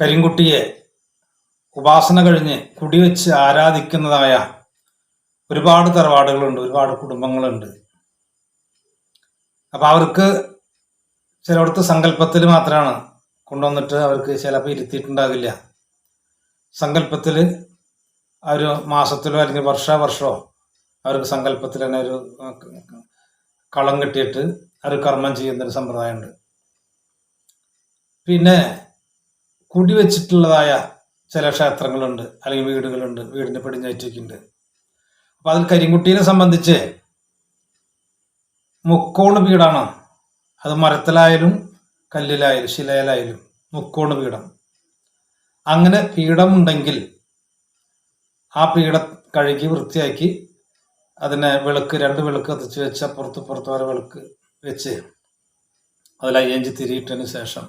കരിങ്കുട്ടിയെ ഉപാസന കഴിഞ്ഞ് കുടിവെച്ച് ആരാധിക്കുന്നതായ ഒരുപാട് തറവാടുകളുണ്ട് ഒരുപാട് കുടുംബങ്ങളുണ്ട്. അപ്പൊ അവർക്ക് ചിലയിടത്ത് സങ്കല്പത്തിൽ മാത്രമാണ് കൊണ്ടുവന്നിട്ട് അവർക്ക് ചിലപ്പോൾ ഇരുത്തിയിട്ടുണ്ടാകില്ല. സങ്കല്പത്തിൽ ഒരു മാസത്തിലോ അല്ലെങ്കിൽ വർഷാവർഷമോ അവർക്ക് സങ്കല്പത്തിൽ തന്നെ ഒരു കളം കെട്ടിയിട്ട് അവർ കർമ്മം ചെയ്യുന്നൊരു സമ്പ്രദായമുണ്ട്. പിന്നെ കുടിവെച്ചിട്ടുള്ളതായ ചില ക്ഷേത്രങ്ങളുണ്ട് അല്ലെങ്കിൽ വീടുകളുണ്ട് വീടിന്റെ പടിഞ്ഞാറ്റേക്കുണ്ട്. അപ്പൊ അതിൽ കരിങ്കുട്ടീനെ സംബന്ധിച്ച് മുക്കോണ് വീടാണ് അത് മരത്തിലായാലും കല്ലിലായാലും ശിലയിലായാലും മുക്കോണ് പീഠം. അങ്ങനെ പീഠമുണ്ടെങ്കിൽ ആ പീഠം കഴുകി വൃത്തിയാക്കി അതിനെ വിളക്ക് രണ്ട് വിളക്ക് കത്തിച്ച് വെച്ച് അപ്പുറത്ത് പുറത്ത് വരെ വിളക്ക് വെച്ച് അതിൽ അയ്യഞ്ച് തിരിയിട്ടതിന് ശേഷം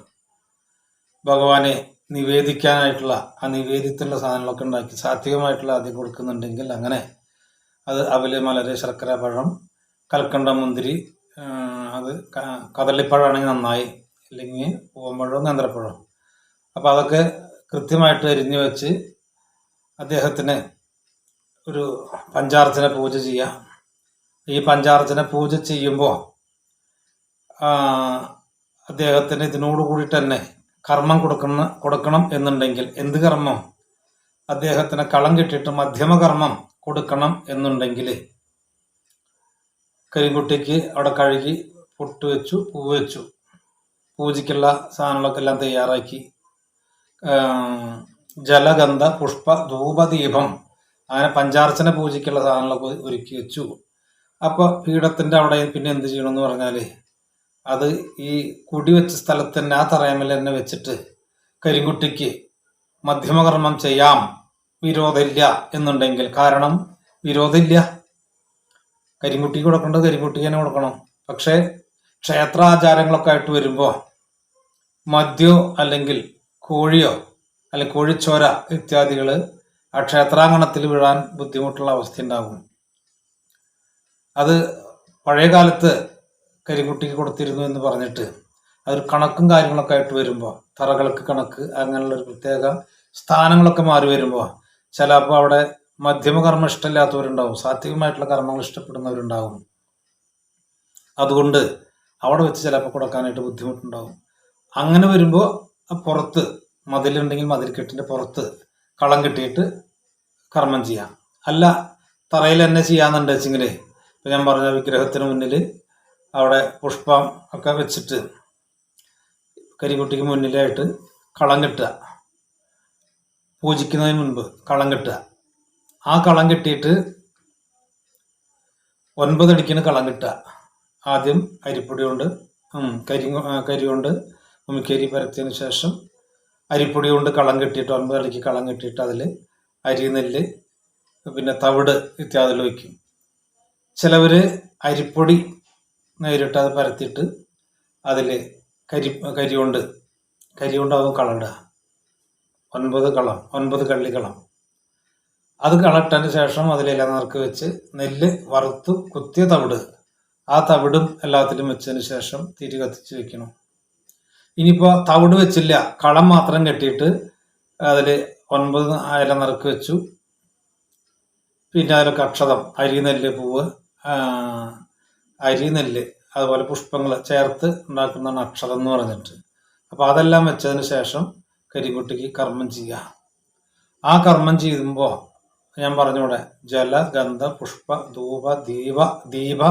ഭഗവാനെ നിവേദിക്കാനായിട്ടുള്ള ആ നിവേദ്യത്തിന്റെ സാധനങ്ങളൊക്കെ ഉണ്ടാക്കി സാത്വികമായിട്ടുള്ള ആദ്യം കൊടുക്കുന്നുണ്ടെങ്കിൽ അങ്ങനെ അത് അവൽ മലര് ശർക്കര പഴം കൽക്കണ്ട മുന്തിരി അത് കദളിപ്പഴമാണെങ്കിൽ നന്നായി. അല്ലെങ്കിൽ പൂവമ്പഴവും നേന്ത്രപ്പഴം. അപ്പം അതൊക്കെ കൃത്യമായിട്ട് എരിഞ്ഞു വെച്ച് അദ്ദേഹത്തിന് ഒരു പഞ്ചാർച്ചന പൂജ ചെയ്യാം. ഈ പഞ്ചാർച്ചന പൂജ ചെയ്യുമ്പോൾ അദ്ദേഹത്തിന് ഇതിനോട് കൂടി തന്നെ കർമ്മം കൊടുക്കണം കൊടുക്കണം എന്നുണ്ടെങ്കിൽ എന്ത് കർമ്മം? അദ്ദേഹത്തിന് കളം കിട്ടിയിട്ട് മധ്യമകർമ്മം കൊടുക്കണം എന്നുണ്ടെങ്കിൽ കരിങ്കുട്ടിക്ക് അവിടെ കഴുകി പൊട്ട് വെച്ചു പൂ വെച്ചു. പൂജയ്ക്കുള്ള സാധനങ്ങളൊക്കെ എല്ലാം തയ്യാറാക്കി ജലഗന്ധ പുഷ്പ ധൂപദീപം അങ്ങനെ പഞ്ചാർച്ചന പൂജയ്ക്കുള്ള സാധനങ്ങളൊക്കെ ഒരുക്കി വെച്ചു. അപ്പോൾ പീഠത്തിന്റെ അവിടെ പിന്നെ എന്ത് ചെയ്യണമെന്ന് പറഞ്ഞാൽ അത് ഈ കുടി വെച്ച സ്ഥലത്ത് തന്നെ ആ തറയമ്മൽ തന്നെ വെച്ചിട്ട് കരിങ്കുട്ടിക്ക് മധ്യമകർമ്മം ചെയ്യാം വിരോധമില്ല എന്നുണ്ടെങ്കിൽ കാരണം വിരോധമില്ല. കരിങ്കുട്ടിക്ക് കൊടുക്കേണ്ടത് കരിങ്കുട്ടിക്ക് തന്നെ കൊടുക്കണം. പക്ഷേ ക്ഷേത്രാചാരങ്ങളൊക്കെ ആയിട്ട് വരുമ്പോൾ മദ്യോ അല്ലെങ്കിൽ കോഴിയോ അല്ലെങ്കിൽ കോഴിച്ചോര ഇത്യാദികൾ ആ ക്ഷേത്രാങ്കണത്തിൽ വീഴാൻ ബുദ്ധിമുട്ടുള്ള അവസ്ഥ ഉണ്ടാകും. അത് പഴയ കാലത്ത് കരിങ്കുട്ടിക്ക് കൊടുത്തിരുന്നു എന്ന് പറഞ്ഞിട്ട് അതൊരു കണക്കും കാര്യങ്ങളൊക്കെ ആയിട്ട് വരുമ്പോൾ തറകൾക്ക് കണക്ക് അങ്ങനെയുള്ള ഒരു പ്രത്യേക സ്ഥാനങ്ങളൊക്കെ മാറി വരുമ്പോൾ ചിലപ്പോൾ അവിടെ മധ്യമ കർമ്മം ഇഷ്ടമില്ലാത്തവരുണ്ടാവും സാത്വികമായിട്ടുള്ള കർമ്മങ്ങൾ ഇഷ്ടപ്പെടുന്നവരുണ്ടാവും. അതുകൊണ്ട് അവിടെ വെച്ച് ചിലപ്പോൾ കൊടുക്കാനായിട്ട് ബുദ്ധിമുട്ടുണ്ടാവും. അങ്ങനെ വരുമ്പോൾ പുറത്ത് മതിലുണ്ടെങ്കിൽ മതിൽക്കെട്ടിന്റെ പുറത്ത് കളം കെട്ടിയിട്ട് കർമ്മം ചെയ്യാം. അല്ല തറയിൽ തന്നെ വെച്ചെങ്കിൽ ഇപ്പം ഞാൻ പറഞ്ഞ വിഗ്രഹത്തിന് മുന്നിൽ അവിടെ പുഷ്പം ഒക്കെ വെച്ചിട്ട് കരിക്കുട്ടിക്ക് മുന്നിലായിട്ട് കളം കെട്ടുക. പൂജിക്കുന്നതിന് മുൻപ് കളം കെട്ടുക. ആ കളം കെട്ടിയിട്ട് ഒൻപതടിക്കിന് കളം കെട്ടുക. ആദ്യം അരിപ്പൊടി കൊണ്ട് കരി കരി കൊണ്ട് ഉമിക്കരി പരത്തിയതിന് ശേഷം അരിപ്പൊടി കൊണ്ട് കളം കെട്ടിയിട്ട് ഒൻപതടിക്ക് കളം കെട്ടിയിട്ട് അതിൽ അരി നെല്ല് പിന്നെ തവിട് ഇത്യാദികൾ വയ്ക്കും ചിലവർ അരിപ്പൊടി നേരിട്ട് അത് പരത്തിയിട്ട് അതിൽ കരി കരി കൊണ്ട് കരി കൊണ്ടാവും കളമിടുക ഒൻപത് കളം ഒൻപത് കള്ളിക്കളം. അത് കളട്ടതിന് ശേഷം അതിൽ ഇല നറുക്ക് വെച്ച് നെല്ല് വറുത്ത് കുത്തിയ തവിട്. ആ തവിടും എല്ലാത്തിലും വെച്ചതിന് ശേഷം തിരി കത്തിച്ച് വെക്കണം. ഇനിയിപ്പോൾ തവിട് വെച്ചില്ല കളം മാത്രം കെട്ടിയിട്ട് അതിൽ ഒൻപത് ഇല നിറക്ക് വെച്ചു. പിന്നെ അതിലൊക്കെ അക്ഷതം അരി നെല്ല് പൂവ് അരി നെല്ല് അതുപോലെ പുഷ്പങ്ങൾ ചേർത്ത് ഉണ്ടാക്കുന്ന അക്ഷതം എന്ന് പറഞ്ഞിട്ട്. അപ്പോൾ അതെല്ലാം വെച്ചതിന് ശേഷം കരിക്കുട്ടിക്ക് കർമ്മം ചെയ്യുക ആ കർമ്മം ചെയ്യുമ്പോൾ ഞാൻ പറഞ്ഞൂടെ ജല ഗന്ധ പുഷ്പ ധൂപ ദീപ ദീപ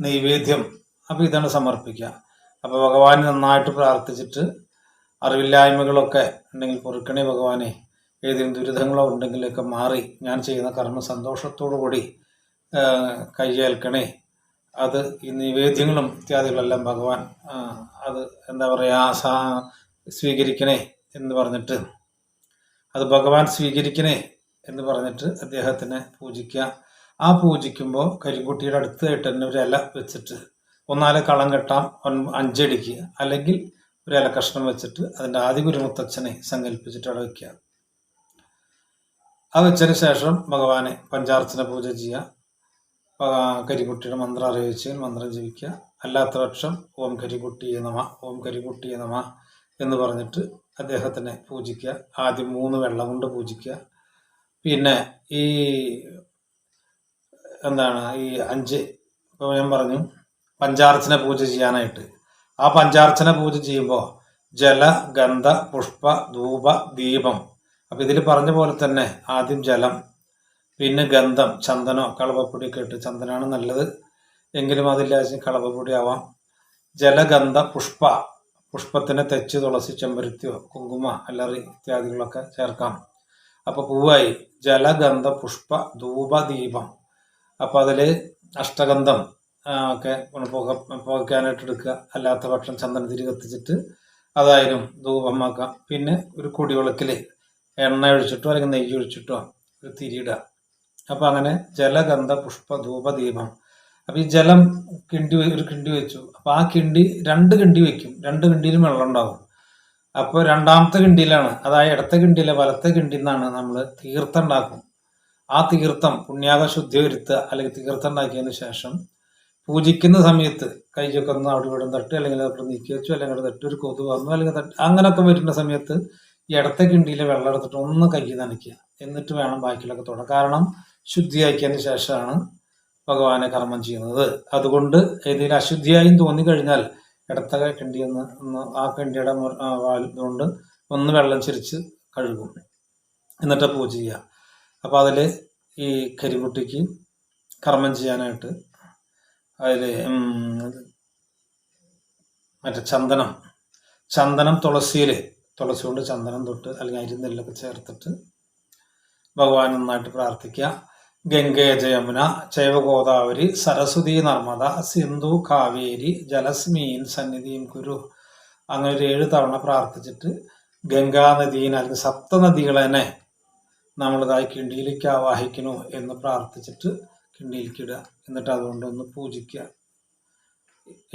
നൈവേദ്യം. അപ്പോൾ ഇതാണ് സമർപ്പിക്കുക. അപ്പോൾ ഭഗവാൻ നന്നായിട്ട് പ്രാർത്ഥിച്ചിട്ട് അറിവില്ലായ്മകളൊക്കെ ഉണ്ടെങ്കിൽ പൊറുക്കണേ ഭഗവാനെ. ഏതെങ്കിലും ദുരിതങ്ങളോ ഉണ്ടെങ്കിലൊക്കെ മാറി ഞാൻ ചെയ്യുന്ന കർമ്മ സന്തോഷത്തോടു കൂടി കയ്യേൽക്കണേ അത് ഈ നിവേദ്യങ്ങളും ഇത്യാദികളെല്ലാം ഭഗവാൻ അത് എന്താ പറയുക സാ സ്വീകരിക്കണേ എന്ന് പറഞ്ഞിട്ട് അത് ഭഗവാൻ സ്വീകരിക്കണേ എന്ന് പറഞ്ഞിട്ട് അദ്ദേഹത്തിനെ പൂജിക്കുക. ആ പൂജിക്കുമ്പോൾ കരിങ്കുട്ടിയുടെ അടുത്തായിട്ട് തന്നെ ഒരു ഇല വെച്ചിട്ട് ഒന്നാലെ കളം കെട്ടാം ഒൻ- അഞ്ചടിക്ക്. അല്ലെങ്കിൽ ഒരു ഇല കഷ്ണം വെച്ചിട്ട് അതിന്റെ ആദ്യ ഗുരുമുത്തച്ഛനെ സങ്കല്പിച്ചിട്ട് അവിടെ വെക്കുക. അത് വെച്ചതിന് ശേഷം ഭഗവാനെ പഞ്ചാർച്ചന പൂജ ചെയ്യുക. ആ, കരിക്കുട്ടിയുടെ മന്ത്രം അറിയിച്ച് മന്ത്രം ജപിക്കുക. അല്ലാത്ത പക്ഷം ഓം കരിക്കുട്ടിയെ നമ ഓം കരിക്കുട്ടിയെ നമ എന്ന് പറഞ്ഞിട്ട് അദ്ദേഹത്തിനെ പൂജിക്കുക. ആദ്യം മൂന്ന് വെള്ളം കൊണ്ട് പൂജിക്കുക. പിന്നെ ഈ എന്താണ് ഈ അഞ്ച് ഇപ്പോൾ ഞാൻ പറഞ്ഞു പഞ്ചാർച്ചന പൂജ ചെയ്യാനായിട്ട്. ആ പഞ്ചാർച്ചന പൂജ ചെയ്യുമ്പോൾ ജല ഗന്ധ പുഷ്പ ധൂപ ദീപം. അപ്പം ഇതിൽ പറഞ്ഞ പോലെ തന്നെ ആദ്യം ജലം പിന്നെ ഗന്ധം ചന്ദനോ കളവപ്പൊടിയൊക്കെ ഇട്ട് ചന്ദനാണ് നല്ലത്. എങ്കിലും അതില്ലാതെ കളവപ്പൊടി ആവാം. ജലഗന്ധ പുഷ്പ പുഷ്പത്തിനെ തെച്ച് തുളസി ചെമ്പരുത്തിയോ കുങ്കുമ അല്ലറി ഇത്യാദികളൊക്കെ ചേർക്കാം. അപ്പോൾ പൂവായി. ജലഗന്ധ പുഷ്പ ധൂപ ദീപം. അപ്പോൾ അതിൽ അഷ്ടഗന്ധം ഒക്കെ പുക പുകയ്ക്കാനായിട്ട് എടുക്കുക. അല്ലാത്ത പക്ഷം ചന്ദനത്തിരി കത്തിച്ചിട്ട് അതായാലും ധൂപമാക്കാം പിന്നെ ഒരു കുടിവിളക്കിൽ എണ്ണ ഒഴിച്ചിട്ടോ അല്ലെങ്കിൽ നെയ്യ് ഒഴിച്ചിട്ടോ ഒരു തിരിയിടുക അപ്പോൾ അങ്ങനെ ജലഗന്ധ പുഷ്പ ധൂപ ദീപം അപ്പൊ ഈ ജലം കിണ്ടി ഒരു കിണ്ടി വെച്ചു. അപ്പോൾ ആ കിണ്ടി രണ്ട് കിണ്ടി വെക്കും. രണ്ട് കിണ്ടിയിലും വെള്ളം ഉണ്ടാവും. അപ്പോൾ രണ്ടാമത്തെ കിണ്ടിയിലാണ് അതായത് ഇടത്തെ കിണ്ടിയിലെ വലത്തെ കിണ്ടിയിൽ നിന്നാണ് നമ്മൾ തീർത്ഥം ഉണ്ടാക്കും. ആ തീർത്ഥം പുണ്യാക ശുദ്ധി വരുത്തുക അല്ലെങ്കിൽ തീർത്ഥം ഉണ്ടാക്കിയതിന് ശേഷം പൂജിക്കുന്ന സമയത്ത് കൈയൊക്കെ ഒന്ന് അവിടെ ഇവിടെ തട്ടി അല്ലെങ്കിൽ അവിടെ നീക്കി വെച്ചു അല്ലെങ്കിൽ അവിടെ തട്ടി ഒരു കൊതു വന്നു അല്ലെങ്കിൽ തട്ടി അങ്ങനെയൊക്കെ വരുന്ന സമയത്ത് ഈ ഇടത്തെ കിണ്ടിയിലെ വെള്ളം എടുത്തിട്ട് ഒന്ന് കൈ നനയ്ക്കുക. എന്നിട്ട് വേണം ബാക്കിയുള്ളൊക്കെ തുടങ്ങാം കാരണം ശുദ്ധിയാക്കിയതിന് ശേഷമാണ് ഭഗവാനെ കർമ്മം ചെയ്യുന്നത്. അതുകൊണ്ട് ഏതെങ്കിലും അശുദ്ധിയായും തോന്നിക്കഴിഞ്ഞാൽ ഇടത്ത കിണ്ടി ഒന്ന് ആ കിണ്ടിയുടെ കൊണ്ട് ഒന്ന് വെള്ളം ചിരിച്ച് കഴുകും. എന്നിട്ട് പൂജ ചെയ്യുക. അപ്പോൾ അതിൽ ഈ കരിമുട്ടിക്ക് കർമ്മം ചെയ്യാനായിട്ട് അതിൽ മറ്റേ ചന്ദനം. ചന്ദനം തുളസിയിൽ തുളസി കൊണ്ട് ചന്ദനം തൊട്ട് അല്ലെങ്കിൽ അരിനെല്ലൊക്കെ ചേർത്തിട്ട് ഭഗവാൻ നന്നായിട്ട് പ്രാർത്ഥിക്കുക. ഗംഗേജ ജയമുന ജൈവഗോദാവരി സരസ്വതി നർമ്മദ സിന്ധു കാവേരി ജലസ്മീൻ സന്നിധിയും കുരു. അങ്ങനെ ഒരു ഏഴ് തവണ പ്രാർത്ഥിച്ചിട്ട് ഗംഗാനദീനെ അല്ലെങ്കിൽ സപ്തനദികളെന്നെ നമ്മളിതായി കിണ്ടിയിലേക്ക് ആവാഹിക്കണു എന്ന് പ്രാർത്ഥിച്ചിട്ട് കിണ്ടിയിലേക്ക് ഇടുക. എന്നിട്ട് അതുകൊണ്ടൊന്ന് പൂജിക്കുക.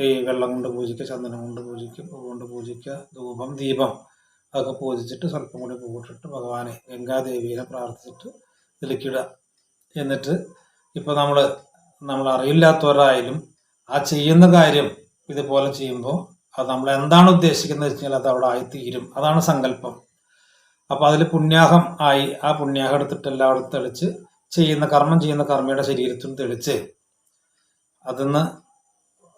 ഈ വെള്ളം കൊണ്ട് പൂജിക്കുക ചന്ദനം കൊണ്ട് പൂജിക്കുക പൂ കൊണ്ട് പൂജിക്കുക ധൂപം ദീപം അതൊക്കെ പൂജിച്ചിട്ട് സ്വല്പം കൂടി പൂട്ടിട്ട് ഭഗവാനെ ഗംഗാദേവിയെ പ്രാർത്ഥിച്ചിട്ട് ഇതിലേക്ക് ഇടുക. എന്നിട്ട് ഇപ്പോൾ നമ്മൾ നമ്മൾ അറിയില്ലാത്തവരായാലും ആ ചെയ്യുന്ന കാര്യം ഇതുപോലെ ചെയ്യുമ്പോൾ അത് നമ്മൾ എന്താണ് ഉദ്ദേശിക്കുന്നത് വെച്ചാൽ അത് അവിടെ ആയിത്തീരും. അതാണ് സങ്കല്പം. അപ്പോൾ അതിൽ പുണ്യാഹം ആയി ആ പുണ്യാഹം എടുത്തിട്ട് എല്ലായിടത്തും തെളിച്ച് ചെയ്യുന്ന കർമ്മം ചെയ്യുന്ന കർമ്മയുടെ ശരീരത്തിനും തെളിച്ച് അതിന്ന്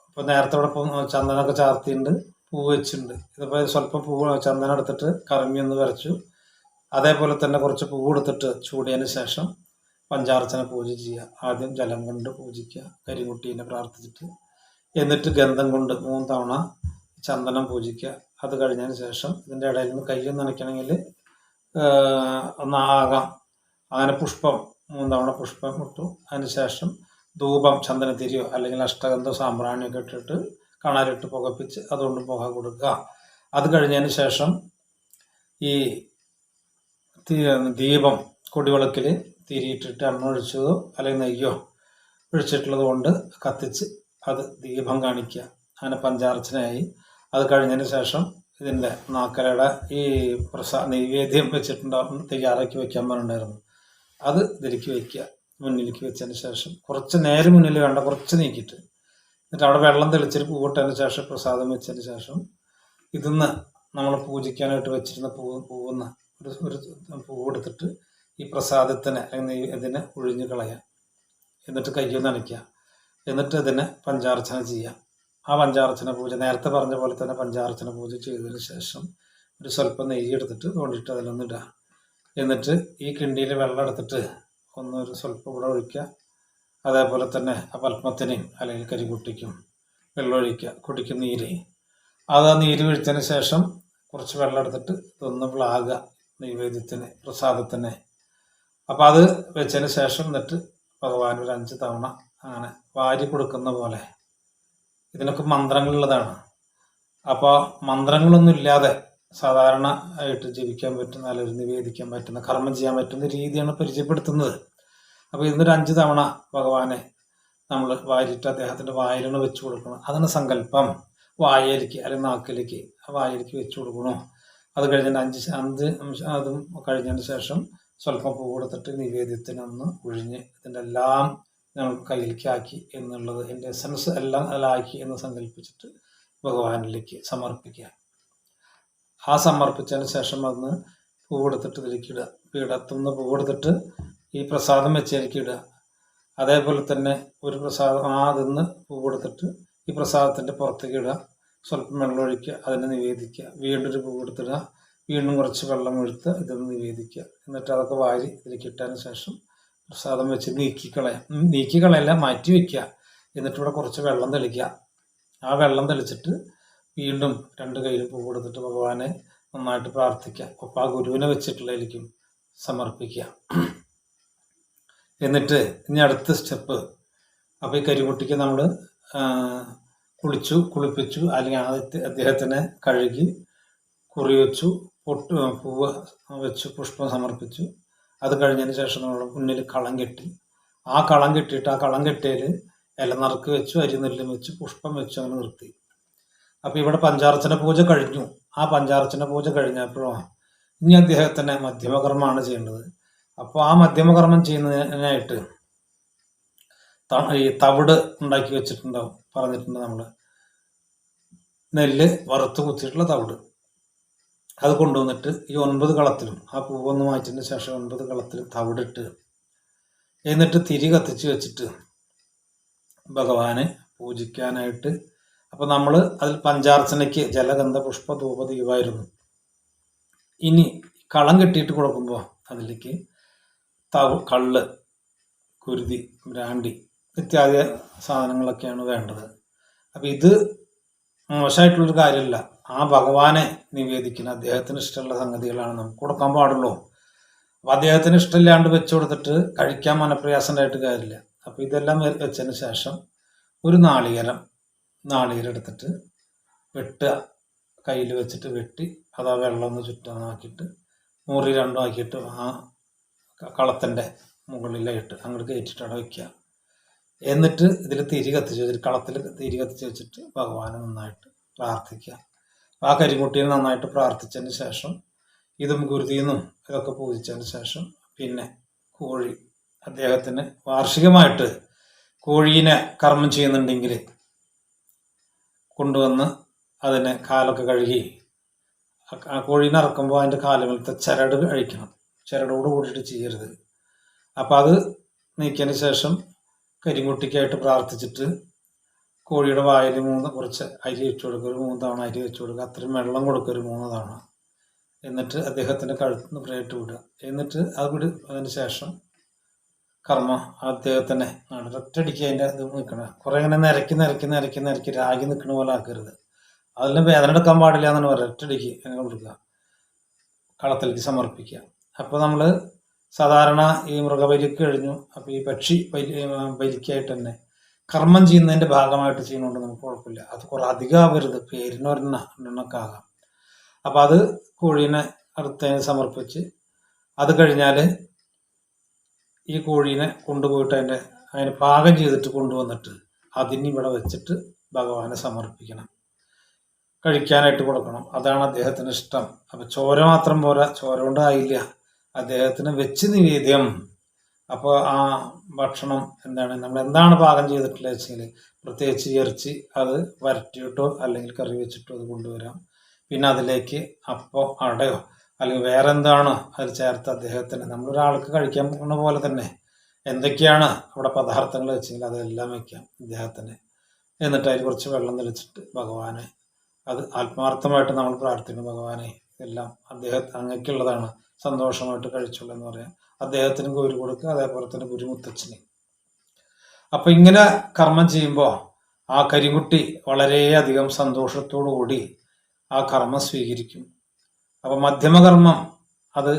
ഇപ്പോൾ നേരത്തെ ഇവിടെ ചന്ദനമൊക്കെ ചാർത്തിയിട്ടുണ്ട് പൂ വെച്ചിട്ടുണ്ട് ഇതിപ്പോൾ സ്വല്പം പൂ ചന്ദനം എടുത്തിട്ട് കർമ്മി ഒന്ന് വരച്ചു. അതേപോലെ തന്നെ കുറച്ച് പൂ എടുത്തിട്ട് ചൂടിയതിന് ശേഷം പഞ്ചാർച്ചന പൂജ ചെയ്യുക. ആദ്യം ജലം കൊണ്ട് പൂജിക്കുക. കരിമുട്ടീനെ പ്രാർത്ഥിച്ചിട്ട് എന്നിട്ട് ഗന്ധം കൊണ്ട് മൂന്ന് തവണ ചന്ദനം പൂജിക്കുക. അത് കഴിഞ്ഞതിന് ശേഷം ഇതിന്റെ ഇടയിൽ നിന്ന് കയ്യൊന്ന് നനയ്ക്കണമെങ്കിൽ ഒന്നാകാം അങ്ങനെ പുഷ്പം മൂന്ന് തവണ പുഷ്പം ഇട്ടു. അതിന് ശേഷം ധൂപം ചന്ദനത്തിരിയോ അല്ലെങ്കിൽ അഷ്ടഗന്ധ സാമ്പ്രാണിയൊക്കെ ഇട്ടിട്ട് കണാലിട്ട് പുകപ്പിച്ച് അതുകൊണ്ട് പുക കൊടുക്കുക. അത് കഴിഞ്ഞതിന് ശേഷം ഈ ദീപം കൊടിവിളക്കിൽ തിരിയിട്ടിട്ട് എണ്ണ ഒഴിച്ചതോ അല്ലെങ്കിൽ നെയ്യോ ഒഴിച്ചിട്ടുള്ളത് കൊണ്ട് കത്തിച്ച് അത് ദീപം കാണിക്കുക. അങ്ങനെ പഞ്ചാർച്ചനയായി. അത് കഴിഞ്ഞതിന് ശേഷം ഇതിന്റെ നാക്കരയുടെ ഈ പ്രസാ നൈവേദ്യം വെച്ചിട്ടുണ്ടാവും തയ്യാറാക്കി വെക്കാൻ പറഞ്ഞിട്ടുണ്ടായിരുന്നു. അത് ഇതിലേക്ക് വയ്ക്കുക മുന്നിലേക്ക് വെച്ചതിന് ശേഷം കുറച്ച് നേരം മുന്നിൽ വേണ്ട കുറച്ച് നീക്കിയിട്ട്. എന്നിട്ട് അവിടെ വെള്ളം തെളിച്ചിട്ട് പൂവിട്ടതിന് ശേഷം പ്രസാദം വെച്ചതിന് ശേഷം ഇതിന്ന് നമ്മൾ പൂജിക്കാനായിട്ട് വെച്ചിരുന്ന പൂ പൂവുന്ന ഒരു ഒരു പൂവെടുത്തിട്ട് ഈ പ്രസാദത്തിന് അല്ലെങ്കിൽ ഇതിനെ ഒഴിഞ്ഞു കളയാം. എന്നിട്ട് കയ്യിൽ നനയ്ക്കുക എന്നിട്ട് ഇതിനെ പഞ്ചാർച്ചന ചെയ്യാം. ആ പഞ്ചാർച്ചന പൂജ നേരത്തെ പറഞ്ഞ പോലെ തന്നെ പഞ്ചാർച്ചന പൂജ ചെയ്തതിന് ശേഷം ഒരു സ്വല്പം നെയ്യ് എടുത്തിട്ട് തോണ്ടിട്ട് അതിലൊന്നിടുക എന്നിട്ട് ഈ കിണ്ടിയിൽ വെള്ളം എടുത്തിട്ട് ഒന്ന് ഒരു സ്വല്പം കൂടെ ഒഴിക്കുക. അതേപോലെ തന്നെ ആ പത്മത്തിനെയും അല്ലെങ്കിൽ കരികുട്ടിക്കും വെള്ളം ഒഴിക്കുക കുടിക്കും നീര്. അത് ആ നീര് ഒഴിച്ചതിന് ശേഷം കുറച്ച് വെള്ളം എടുത്തിട്ട് ഇതൊന്ന് വിളാകുക. നൈവേദ്യത്തിന് പ്രസാദത്തിന് അപ്പോൾ അത് വെച്ചതിന് ശേഷം എന്നിട്ട് ഭഗവാൻ ഒരു അഞ്ച് തവണ അങ്ങനെ വാരി കൊടുക്കുന്ന പോലെ. ഇതിനൊക്കെ മന്ത്രങ്ങളുള്ളതാണ്. അപ്പോൾ മന്ത്രങ്ങളൊന്നും ഇല്ലാതെ സാധാരണ ആയിട്ട് ജീവിക്കാൻ പറ്റുന്ന അല്ലെങ്കിൽ നിവേദിക്കാൻ പറ്റുന്ന കർമ്മം ചെയ്യാൻ പറ്റുന്ന രീതിയാണ് പരിചയപ്പെടുത്തുന്നത്. അപ്പോൾ ഇതിനൊരു അഞ്ച് തവണ ഭഗവാനെ നമ്മൾ വാരിയിട്ട് അദ്ദേഹത്തിന്റെ വായിലാണ് വെച്ചു കൊടുക്കണം അതാണ് സങ്കല്പം. വായയിലേക്ക് അല്ലെങ്കിൽ നാക്കിലേക്ക് വായിലേക്ക് വെച്ചു കൊടുക്കണോ അത് കഴിഞ്ഞിട്ട് അഞ്ച് അഞ്ച് അതും കഴിഞ്ഞതിന് ശേഷം സ്വല്പം പൂ കൊടുത്തിട്ട് നിവേദ്യത്തിനൊന്ന് ഒഴിഞ്ഞ് ഇതിന്റെ എല്ലാം ഞങ്ങൾ കയ്യിലേക്കാക്കി എന്നുള്ളത് എന്റെ എസൻസ് എല്ലാം അതിലാക്കി എന്ന് സങ്കല്പിച്ചിട്ട് ഭഗവാനിലേക്ക് സമർപ്പിക്കുക. ആ സമർപ്പിച്ചതിന് ശേഷം അന്ന് പൂവെടുത്തിട്ട് ഇതിലേക്ക് ഇടുക. പീഠത്തുനിന്ന് പൂവെടുത്തിട്ട് ഈ പ്രസാദം വെച്ചതിലേക്ക് ഇടുക. അതേപോലെ തന്നെ ഒരു പ്രസാദം ആ അതിന്ന് പൂവെടുത്തിട്ട് ഈ പ്രസാദത്തിന്റെ പുറത്തേക്ക് ഇടുക. സ്വല്പം വെള്ളം ഒഴിക്കുക അതിനെ നിവേദിക്കുക. വീണ്ടും ഒരു പൂവെടുത്തിടുക. വീണ്ടും കുറച്ച് വെള്ളം ഒഴുത്ത് ഇതൊന്ന് നിവേദിക്കുക. എന്നിട്ട് അതൊക്കെ വാരി ഇതിലേക്ക് ഇട്ടതിന് ശേഷം പ്രസാദം വെച്ച് നീക്കിക്കളയാം. നീക്കിക്കളയല്ല മാറ്റി വെക്കുക. എന്നിട്ട് ഇവിടെ കുറച്ച് വെള്ളം തെളിക്കുക. ആ വെള്ളം തെളിച്ചിട്ട് വീണ്ടും രണ്ട് കയ്യിലും പൂ കൊടുത്തിട്ട് ഭഗവാനെ നന്നായിട്ട് പ്രാർത്ഥിക്കുക. ഒപ്പം ആ ഗുരുവിനെ വെച്ചിട്ടുള്ളതിലേക്കും സമർപ്പിക്കുക. എന്നിട്ട് ഇനി അടുത്ത സ്റ്റെപ്പ്. അപ്പോൾ ഈ കരിമുട്ടിക്ക് നമ്മൾ കുളിച്ചു കുളിപ്പിച്ചു അല്ലെങ്കിൽ ആദ്യത്തെ അദ്ദേഹത്തിനെ കഴുകി കുറി വെച്ചു പൊട്ട് പൂവ് വെച്ച് പുഷ്പം സമർപ്പിച്ചു. അത് കഴിഞ്ഞതിന് ശേഷം നമ്മൾ മുന്നിൽ കളം കെട്ടി. ആ കളം കെട്ടിയിട്ട് ആ കളം കെട്ടിയതിൽ ഇലനറുക്ക് വെച്ചു അരിനെല്ലും വെച്ച് പുഷ്പം വെച്ച് അങ്ങനെ നിർത്തി. അപ്പോൾ ഇവിടെ പഞ്ചാർച്ചന പൂജ കഴിഞ്ഞു. ആ പഞ്ചാർച്ചന പൂജ കഴിഞ്ഞപ്പോഴോ ഇനി അദ്ദേഹത്തിന് മധ്യമകർമ്മമാണ് ചെയ്യേണ്ടത്. അപ്പോൾ ആ മധ്യമകർമ്മം ചെയ്യുന്നതിനായിട്ട് ഈ തവിട് ഉണ്ടാക്കി വെച്ചിട്ടുണ്ടാവും പറഞ്ഞിട്ടുണ്ട് നമ്മൾ നെല്ല് വറുത്ത് കുത്തിയിട്ടുള്ള തവിട്. അത് കൊണ്ടുവന്നിട്ട് ഈ ഒൻപത് കളത്തിലും ആ പൂവൊന്ന് മാറ്റിന് ശേഷം ഒൻപത് കളത്തിൽ തവിടിട്ട് എന്നിട്ട് തിരി കത്തിച്ച് വെച്ചിട്ട് ഭഗവാനെ പൂജിക്കാനായിട്ട്. അപ്പം നമ്മൾ അതിൽ പഞ്ചാർച്ചനയ്ക്ക് ജലഗന്ധ പുഷ്പ ധൂപ ദീപായിരുന്നു. ഇനി കളം കെട്ടിയിട്ട് കൊടുക്കുമ്പോൾ അതിലേക്ക് തവ് കള്ള് കുരുതി ബ്രാണ്ടി ഇത്യാദി സാധനങ്ങളൊക്കെയാണ് വേണ്ടത്. അപ്പം ഇത് മോശമായിട്ടുള്ളൊരു കാര്യമല്ല. ആ ഭഗവാനെ നിവേദിക്കുന്ന അദ്ദേഹത്തിന് ഇഷ്ടമുള്ള സംഗതികളാണ് നമുക്ക് കൊടുക്കാൻ പാടുള്ളൂ. അപ്പം അദ്ദേഹത്തിന് ഇഷ്ടമില്ലാണ്ട് വെച്ചു കൊടുത്തിട്ട് കഴിക്കാൻ മനപ്രയാസമുണ്ടായിട്ട് കാര്യമില്ല. അപ്പം ഇതെല്ലാം വെച്ചതിന് ശേഷം ഒരു നാളികേരം നാളികേരം എടുത്തിട്ട് വെട്ടുക. കയ്യിൽ വെച്ചിട്ട് വെട്ടി അതാ വെള്ളം ഒന്ന് ചുറ്റാനാക്കിയിട്ട് മുറി രണ്ടും ആക്കിയിട്ട് ആ കളത്തിന്റെ മുകളിലായിട്ട് അങ്ങോട്ട് കയറ്റിട്ട് അവിടെ വയ്ക്കുക എന്നിട്ട് ഇതിൽ തിരി കത്തിച്ച് വെച്ചിട്ട് കളത്തിൽ തിരി കത്തിച്ച് വെച്ചിട്ട് ഭഗവാനെ നന്നായിട്ട് പ്രാർത്ഥിക്കുക. ആ കരിമുട്ടിയെ നന്നായിട്ട് പ്രാർത്ഥിച്ചതിന് ശേഷം ഇതും ഗുരുതിന്നും ഇതൊക്കെ പൂജിച്ചതിന് ശേഷം പിന്നെ കോഴി അദ്ദേഹത്തിന് വാർഷികമായിട്ട് കോഴീനെ കർമ്മം ചെയ്യുന്നുണ്ടെങ്കിൽ കൊണ്ടുവന്ന് അതിനെ കാലൊക്കെ കഴുകി ആ- കോഴീനെ ഇറക്കുമ്പോൾ അതിന്റെ കാലുകളത്തെ ചരട് കഴിക്കണം. ചരടോട് കൂടിയിട്ട് ചെയ്യരുത്. അപ്പം അത് നീക്കിയതിന് ശേഷം കരിങ്കുട്ടിക്കായിട്ട് പ്രാർത്ഥിച്ചിട്ട് കോഴിയുടെ വായിൽ മൂന്ന് കുറച്ച് അരി വെച്ച് കൊടുക്കുക ഒരു മൂന്ന് തവണ അരി വെച്ച് കൊടുക്കുക. അത്രയും വെള്ളം കൊടുക്കുക ഒരു മൂന്ന് തവണ. എന്നിട്ട് അദ്ദേഹത്തിന്റെ കഴുത്തിന് പ്രേറ്റ് വിടുക എന്നിട്ട് അത് വിട്. അതിന് ശേഷം കർമ്മ. അദ്ദേഹത്തിനെ ഒറ്റയടിക്ക് അതിന്റെ ഇത് നിൽക്കണം. കുറേ ഇങ്ങനെ നിരക്കി നിരക്കി നിരക്കി നിരക്കി രാഗി നിൽക്കണ പോലെ ആക്കരുത്. അതിലും വേദന എടുക്കാൻ പാടില്ല എന്നാണ് പറയുക. ഒറ്റയടിക്ക് അങ്ങനെ കൊടുക്കുക. കളത്തിലേക്ക് സമർപ്പിക്കുക. അപ്പോൾ നമ്മൾ സാധാരണ ഈ മൃഗബലിക്ക് കഴിഞ്ഞു. അപ്പോൾ ഈ പക്ഷി ബലി ബലിക്കായിട്ട് തന്നെ കർമ്മം ചെയ്യുന്നതിന്റെ ഭാഗമായിട്ട് ചെയ്യുന്നുണ്ട് നമുക്ക് കുഴപ്പമില്ല. അത് കുറെ അധികം ആവരുത്. പേരിന് ഒരെണ്ണ അപ്പോൾ അത് കോഴീനെ അറുത്തതിന് സമർപ്പിച്ച് അത് കഴിഞ്ഞാൽ ഈ കോഴീനെ കൊണ്ടുപോയിട്ട് അതിന്റെ അതിന് പാകം ചെയ്തിട്ട് കൊണ്ടുവന്നിട്ട് അതിന് ഇവിടെ വെച്ചിട്ട് ഭഗവാനെ സമർപ്പിക്കണം. കഴിക്കാനായിട്ട് കൊടുക്കണം. അതാണ് അദ്ദേഹത്തിന് ഇഷ്ടം അപ്പം ചോര മാത്രം പോരാ. ചോര കൊണ്ടായില്ല. അദ്ദേഹത്തിന് വെച്ച് നിവേദ്യം. അപ്പോൾ ആ ഭക്ഷണം എന്താണ് നമ്മൾ എന്താണ് പാകം ചെയ്തിട്ടുള്ളത് വെച്ചാൽ പ്രത്യേകിച്ച് ഇറച്ചി അത് വരട്ടിയിട്ടോ അല്ലെങ്കിൽ കറി വെച്ചിട്ടോ അത് കൊണ്ടുവരാം. പിന്നെ അതിലേക്ക് അപ്പോൾ അടയോ അല്ലെങ്കിൽ വേറെ എന്താണോ അതിൽ ചേർത്ത് അദ്ദേഹത്തിന്? നമ്മളൊരാൾക്ക് കഴിക്കാൻ പോകുന്ന പോലെ തന്നെ എന്തൊക്കെയാണ് അവിടെ പദാർത്ഥങ്ങൾ വെച്ചെങ്കിൽ അതെല്ലാം വയ്ക്കാം അദ്ദേഹത്തിന് എന്നിട്ട് അതിൽ കുറച്ച് വെള്ളം തെളിച്ചിട്ട് ഭഗവാനെ അത് ആത്മാർത്ഥമായിട്ട് നമ്മൾ പ്രാർത്ഥിക്കുന്നു ഭഗവാനെ ഇതെല്ലാം അദ്ദേഹത്തെ അങ്ങക്കുള്ളതാണ് സന്തോഷമായിട്ട് കഴിച്ചോളൂ എന്ന് പറയാം. അദ്ദേഹത്തിന് ഗൗരി കൊടുക്കുക അതേപോലെ തന്നെ ഗുരുമുത്തച്ഛന്. അപ്പൊ ഇങ്ങനെ കർമ്മം ചെയ്യുമ്പോൾ ആ കരിമുട്ടി വളരെയധികം സന്തോഷത്തോടു കൂടി ആ കർമ്മം സ്വീകരിക്കും. അപ്പൊ മധ്യമകർമ്മം അത്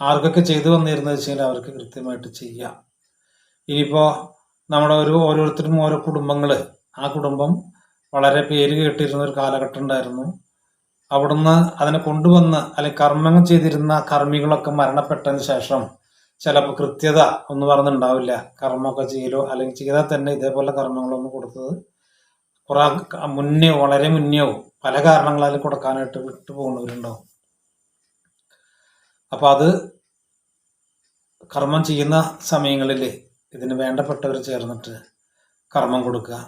ആർക്കൊക്കെ ചെയ്തു വന്നിരുന്നത് വെച്ചാൽ അവർക്ക് കൃത്യമായിട്ട് ചെയ്യാം. ഇനിയിപ്പോ നമ്മുടെ ഒരു ഓരോരുത്തരും ഓരോ കുടുംബങ്ങൾ. ആ കുടുംബം വളരെ പേര് കേട്ടിരുന്ന ഒരു കാലഘട്ടം ഉണ്ടായിരുന്നു. അവിടുന്ന് അതിനെ കൊണ്ടുവന്ന് അല്ലെങ്കിൽ കർമ്മങ്ങൾ ചെയ്തിരുന്ന കർമ്മികളൊക്കെ മരണപ്പെട്ടതിന് ശേഷം ചിലപ്പോൾ കൃത്യത ഒന്നും പറഞ്ഞിട്ടുണ്ടാവില്ല. കർമ്മമൊക്കെ ചെയ്യലോ അല്ലെങ്കിൽ ചെയ്താൽ തന്നെ ഇതേപോലെ കർമ്മങ്ങളൊന്നും കൊടുത്തത് കുറെ മുന്നേ വളരെ മുന്നേ പല കാരണങ്ങളാലും കൊടുക്കാനായിട്ട് വിട്ടു പോകുന്നവരുണ്ടാവും. അപ്പൊ അത് കർമ്മം ചെയ്യുന്ന സമയങ്ങളിൽ ഇതിന് വേണ്ടപ്പെട്ടവർ ചേർന്നിട്ട് കർമ്മം കൊടുക്കുക.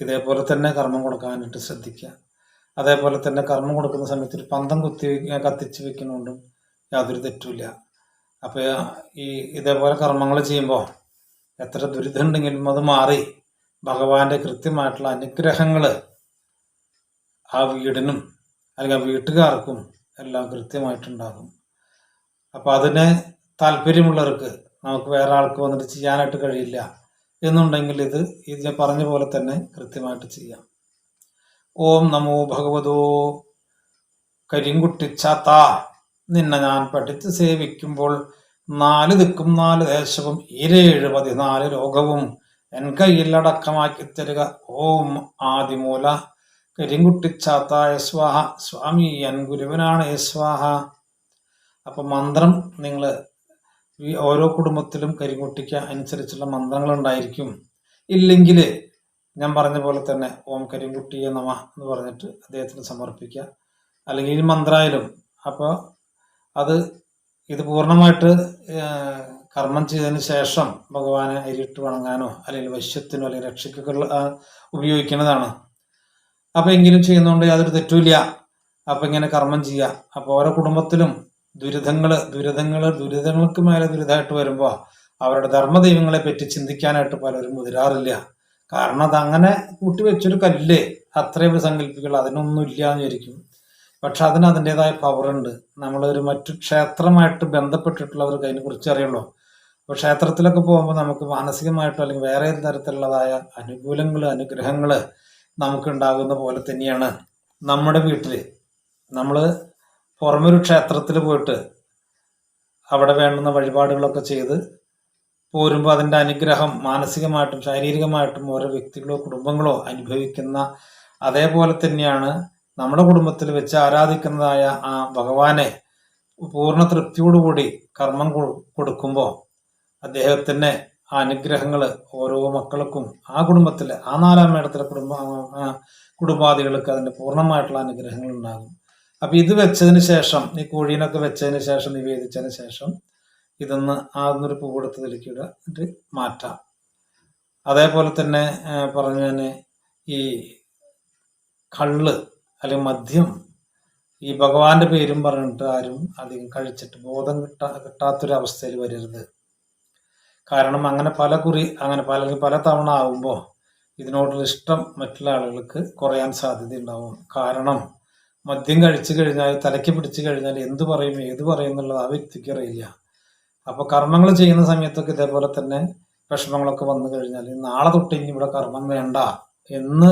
ഇതേപോലെ തന്നെ കർമ്മം കൊടുക്കാനായിട്ട് ശ്രദ്ധിക്കുക. അതേപോലെ തന്നെ കർമ്മം കൊടുക്കുന്ന സമയത്ത് ഒരു പന്തം കുത്തി കത്തിച്ച് വെക്കുന്നതുകൊണ്ടും യാതൊരു തെറ്റുമില്ല. അപ്പോൾ ഈ ഇതേപോലെ കർമ്മങ്ങൾ ചെയ്യുമ്പോൾ എത്ര ദുരിതം ഉണ്ടെങ്കിലും അത് മാറി ഭഗവാന്റെ കൃത്യമായിട്ടുള്ള അനുഗ്രഹങ്ങൾ ആ വീടിനും അല്ലെങ്കിൽ ആ വീട്ടുകാർക്കും എല്ലാം കൃത്യമായിട്ടുണ്ടാകും. അപ്പോൾ അതിന് താല്പര്യമുള്ളവർക്ക് നമുക്ക് വേറെ ആൾക്ക് വന്നിട്ട് ചെയ്യാനായിട്ട് കഴിയില്ല എന്നുണ്ടെങ്കിൽ ഇത് ഇത് പറഞ്ഞ പോലെ തന്നെ കൃത്യമായിട്ട് ചെയ്യാം. ഓം നമോ ഭഗവതോ. കരിങ്കുട്ടിച്ചാത്ത. നിന്നെ ഞാൻ പഠിച്ച് സേവിക്കുമ്പോൾ നാല് ദിക്കും നാല് ദേശവും ഇരേഴ് പതിനാല് രോഗവും എൻ കയ്യിൽ അടക്കമാക്കി തരിക. ഓം ആദിമൂല. കരിങ്കുട്ടിച്ചാത്തായ സ്വാഹ. സ്വാമി എൻ ഗുരുവനാണ് സ്വാഹ. അപ്പൊ മന്ത്രം നിങ്ങൾ ഓരോ കുടുംബത്തിലും കരിങ്കുട്ടിക്ക് അനുസരിച്ചുള്ള മന്ത്രങ്ങൾ ഉണ്ടായിരിക്കും ഇല്ലെങ്കിൽ ഞാൻ പറഞ്ഞ പോലെ തന്നെ ഓം കരിങ്കുട്ടിയെ നമ എന്ന് പറഞ്ഞിട്ട് അദ്ദേഹത്തിന് സമർപ്പിക്കുക. അല്ലെങ്കിൽ ഈ മന്ത്രായാലും അപ്പോൾ അത് ഇത് പൂർണമായിട്ട് കർമ്മം ചെയ്തതിന് ശേഷം ഭഗവാനെ അരിയിട്ട് വണങ്ങാനോ അല്ലെങ്കിൽ വശ്യത്തിനോ അല്ലെങ്കിൽ രക്ഷയ്ക്കൊക്കെ ഉപയോഗിക്കുന്നതാണ്. അപ്പൊ എങ്കിലും ചെയ്യുന്നതുകൊണ്ട് യാതൊരു തെറ്റുമില്ല. അപ്പൊ ഇങ്ങനെ കർമ്മം ചെയ്യുക. അപ്പോൾ ഓരോ കുടുംബത്തിലും ദുരിതങ്ങൾ ദുരിതങ്ങൾ ദുരിതങ്ങൾക്ക് മേലെ ദുരിതമായിട്ട് വരുമ്പോ അവരുടെ ധർമ്മദൈവങ്ങളെ പറ്റി ചിന്തിക്കാനായിട്ട് പലരും മുതിരാറില്ല. കാരണം അതങ്ങനെ കൂട്ടിവെച്ചൊരു കൂട്ടി വെച്ചൊരു കല്ല് അത്രയും സങ്കല്പിക്കുക അതിനൊന്നും ഇല്ല എന്ന് വിചാരിക്കും. പക്ഷെ അതിന് അതിന്റെതായ പവറുണ്ട് നമ്മളൊരു മറ്റു ക്ഷേത്രമായിട്ട് ബന്ധപ്പെട്ടിട്ടുള്ളവർക്ക് അതിനെ കുറിച്ച് അറിയുള്ളൂ. അപ്പോൾ ക്ഷേത്രത്തിലൊക്കെ പോകുമ്പോൾ നമുക്ക് മാനസികമായിട്ടോ അല്ലെങ്കിൽ വേറെ ഏത് തരത്തിലുള്ളതായ അനുകൂലങ്ങൾ അനുഗ്രഹങ്ങൾ നമുക്ക് ഉണ്ടാകുന്ന പോലെ തന്നെയാണ് നമ്മുടെ വീട്ടിൽ നമ്മൾ പുറമൊരു ക്ഷേത്രത്തിൽ പോയിട്ട് അവിടെ വേണ്ടുന്ന വഴിപാടുകളൊക്കെ ചെയ്ത് പോരുമ്പോൾ അതിന്റെ അനുഗ്രഹം മാനസികമായിട്ടും ശാരീരികമായിട്ടും ഓരോ വ്യക്തികളോ കുടുംബങ്ങളോ അനുഭവിക്കുന്ന അതേപോലെ തന്നെയാണ് നമ്മുടെ കുടുംബത്തിൽ വെച്ച് ആരാധിക്കുന്നതായ ആ ഭഗവാനെ പൂർണ തൃപ്തിയോടുകൂടി കർമ്മം കൊടുക്കുമ്പോൾ അദ്ദേഹത്തിന് ആ അനുഗ്രഹങ്ങൾ ഓരോ മക്കൾക്കും ആ കുടുംബത്തിൽ ആ നാലാം മേടത്തിലെ കുടുംബ കുടുംബാദികൾക്ക് അതിന്റെ പൂർണമായിട്ടുള്ള അനുഗ്രഹങ്ങൾ ഉണ്ടാകും അപ്പൊ ഇത് വെച്ചതിന് ശേഷം ഈ കോഴീനൊക്കെ വെച്ചതിന് ശേഷം നിവേദിച്ചതിന് ശേഷം ഇതൊന്ന് ആദ്യൊരു പൂ കൊടുത്ത് ഇടുക എന്നിട്ട് മാറ്റാം. അതേപോലെ തന്നെ പറഞ്ഞു ഞാൻ ഈ കള്ള് അല്ലെങ്കിൽ മദ്യം ഈ ഭഗവാന്റെ പേരും പറഞ്ഞിട്ട് ആരും അധികം കഴിച്ചിട്ട് ബോധം കിട്ടാ കിട്ടാത്തൊരു അവസ്ഥയിൽ വരരുത്. കാരണം അങ്ങനെ പല കുറി അങ്ങനെ പല പല തവണ ആവുമ്പോൾ ഇതിനോടുള്ള ഇഷ്ടം മറ്റുള്ള ആളുകൾക്ക് കുറയാൻ സാധ്യതയുണ്ടാവും. കാരണം മദ്യം കഴിച്ചു കഴിഞ്ഞാൽ തലയ്ക്ക് പിടിച്ചു കഴിഞ്ഞാൽ എന്ത് പറയും ഏത് പറയും എന്നുള്ളത് ആ വ്യക്തിക്ക് അറിയില്ല. അപ്പോൾ കർമ്മങ്ങൾ ചെയ്യുന്ന സമയത്തൊക്കെ ഇതേപോലെ തന്നെ വിഷമങ്ങളൊക്കെ വന്നു കഴിഞ്ഞാൽ നാളെ തൊട്ട് ഇനി ഇവിടെ കർമ്മം വേണ്ട എന്ന്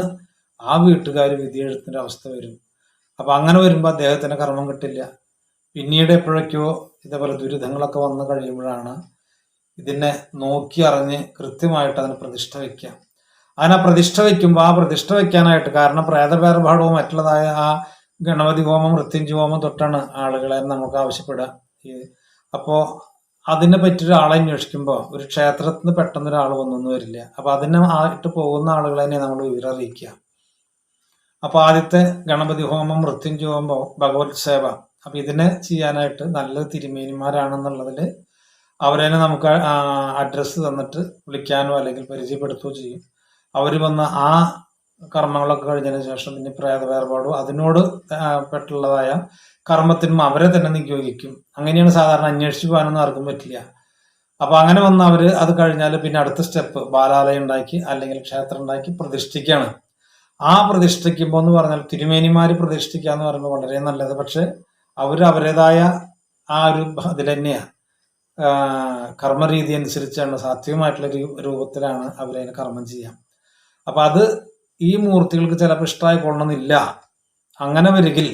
ആ വീട്ടുകാർ വിധിയെഴുത്തിന്റെ അവസ്ഥ വരും. അപ്പൊ അങ്ങനെ വരുമ്പോൾ അദ്ദേഹത്തിന് കർമ്മം കിട്ടില്ല. പിന്നീട് എപ്പോഴൊക്കെയോ ഇതേപോലെ ദുരിതങ്ങളൊക്കെ വന്നു കഴിയുമ്പോഴാണ് ഇതിനെ നോക്കി അറിഞ്ഞ് കൃത്യമായിട്ട് അതിന് പ്രതിഷ്ഠ വയ്ക്കുക അതിനെ പ്രതിഷ്ഠ വയ്ക്കുമ്പോൾ ആ പ്രതിഷ്ഠ വയ്ക്കാനായിട്ട് കാരണം പ്രേതവേർപാടവും മറ്റുള്ളതായ ആ ഗണപതി ഹോമം മൃത്യുഞ്ജയ ഹോമം തൊട്ടാണ് ആളുകളെ നമുക്ക് ആവശ്യപ്പെടുക. അപ്പോൾ അതിനെ പറ്റി ഒരാളെ അന്വേഷിക്കുമ്പോൾ ഒരു ക്ഷേത്രത്തിൽ നിന്ന് പെട്ടെന്ന് ഒരാൾ വന്നൊന്നും വരില്ല. അപ്പൊ അതിനെ ആയിട്ട് പോകുന്ന ആളുകളെ തന്നെ നമ്മൾ വിവരം അറിയിക്കുക. അപ്പൊ ആദ്യത്തെ ഗണപതി ഹോമം മൃത്യുഞ്ജയ ഹോമം ഭഗവത് സേവ. അപ്പൊ ഇതിനെ ചെയ്യാനായിട്ട് നല്ല തിരുമേനിമാരാണെന്നുള്ളതിൽ അവരെ നമുക്ക് അഡ്രസ്സ് തന്നിട്ട് വിളിക്കാനോ അല്ലെങ്കിൽ പരിചയപ്പെടുത്തുകയോ ചെയ്യും. അവർ വന്ന ആ കർമ്മങ്ങളൊക്കെ കഴിഞ്ഞതിന് ശേഷം പിന്നെ പ്രേത വേർപാടും അതിനോട് പെട്ടുള്ളതായ കർമ്മത്തിനും അവരെ തന്നെ നിയോഗിക്കും. അങ്ങനെയാണ് സാധാരണ അന്വേഷിച്ചു പോകാനൊന്നും ആർക്കും പറ്റില്ല. അപ്പൊ അങ്ങനെ വന്ന് അവർ അത് കഴിഞ്ഞാൽ പിന്നെ അടുത്ത സ്റ്റെപ്പ് ബാലാലയം ഉണ്ടാക്കി അല്ലെങ്കിൽ ക്ഷേത്രം ഉണ്ടാക്കി പ്രതിഷ്ഠിക്കുകയാണ് ആ പ്രതിഷ്ഠിക്കുമ്പോൾ എന്ന് പറഞ്ഞാൽ തിരുമേനിമാര് പ്രതിഷ്ഠിക്കുക എന്ന് പറയുമ്പോൾ വളരെ നല്ലത്. പക്ഷെ അവർ അവരുടേതായ ആ ഒരു ഇതിൽ തന്നെയാ. കർമ്മരീതി അനുസരിച്ചാണ് സാത്വികമായിട്ടുള്ള രൂപത്തിലാണ് അവരതിനെ കർമ്മം ചെയ്യാം. അപ്പൊ അത് ഈ മൂർത്തികൾക്ക് ചിലപ്പോൾ ഇഷ്ടമായി കൊള്ളണമെന്നില്ല. അങ്ങനെ വരികിൽ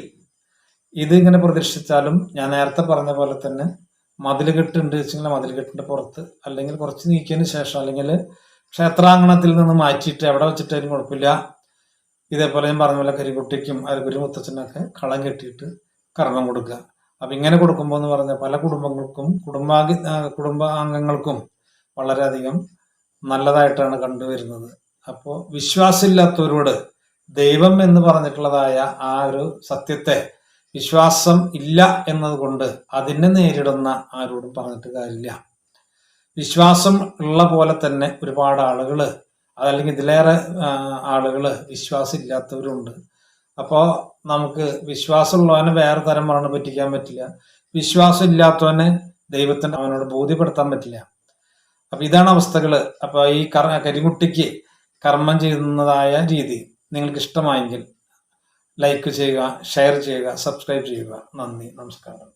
ഇത് ഇങ്ങനെ പ്രതിഷ്ഠിച്ചാലും ഞാൻ നേരത്തെ പറഞ്ഞ പോലെ തന്നെ മതിൽ കെട്ടുണ്ട് വെച്ചെങ്കിൽ മതിൽ കെട്ടിന്റെ പുറത്ത് അല്ലെങ്കിൽ കുറച്ച് നീക്കിയതിന് ശേഷം അല്ലെങ്കിൽ ക്ഷേത്രാങ്കണത്തിൽ നിന്ന് മാറ്റിയിട്ട് എവിടെ വെച്ചിട്ടായാലും കുഴപ്പമില്ല. ഇതേപോലെ ഞാൻ പറഞ്ഞ പോലെ കരികുട്ടിക്കും അരകുരി മുത്തച്ഛനൊക്കെ കളം കെട്ടിയിട്ട് കർമ്മം കൊടുക്കുക. അപ്പൊ ഇങ്ങനെ കൊടുക്കുമ്പോൾ എന്ന് പറഞ്ഞാൽ പല കുടുംബങ്ങൾക്കും കുടുംബാംഗ കുടുംബാംഗങ്ങൾക്കും വളരെയധികം നല്ലതായിട്ടാണ് കണ്ടുവരുന്നത്. അപ്പോൾ വിശ്വാസമില്ലാത്തവരോട് ദൈവം എന്ന് പറഞ്ഞിട്ടുള്ളതായ ആ ഒരു സത്യത്തെ വിശ്വാസം ഇല്ല എന്നതുകൊണ്ട് അതിനെ നേരിടുന്ന ആരോടും പറഞ്ഞിട്ട് കാര്യമില്ല. വിശ്വാസം ഉള്ള പോലെ തന്നെ ഒരുപാട് ആളുകൾ അതല്ലെങ്കിൽ ഇതിലേറെ ആളുകൾ വിശ്വാസം ഇല്ലാത്തവരുണ്ട് അപ്പോൾ നമുക്ക് വിശ്വാസമുള്ളവനെ വേറെ തരം പറഞ്ഞ് പറ്റിക്കാൻ പറ്റില്ല. വിശ്വാസം ഇല്ലാത്തവനെ ദൈവത്തിന് അവനോട് ബോധ്യപ്പെടുത്താൻ പറ്റില്ല. അപ്പൊ ഇതാണ് അവസ്ഥകൾ. അപ്പൊ ഈ കറ കരിമുട്ടിക്ക് കർമ്മം ചെയ്യുന്നതായ രീതി നിങ്ങൾക്ക് ഇഷ്ടമായെങ്കിൽ ലൈക്ക് ചെയ്യുക ഷെയർ ചെയ്യുക സബ്സ്ക്രൈബ് ചെയ്യുക. നന്ദി നമസ്കാരം.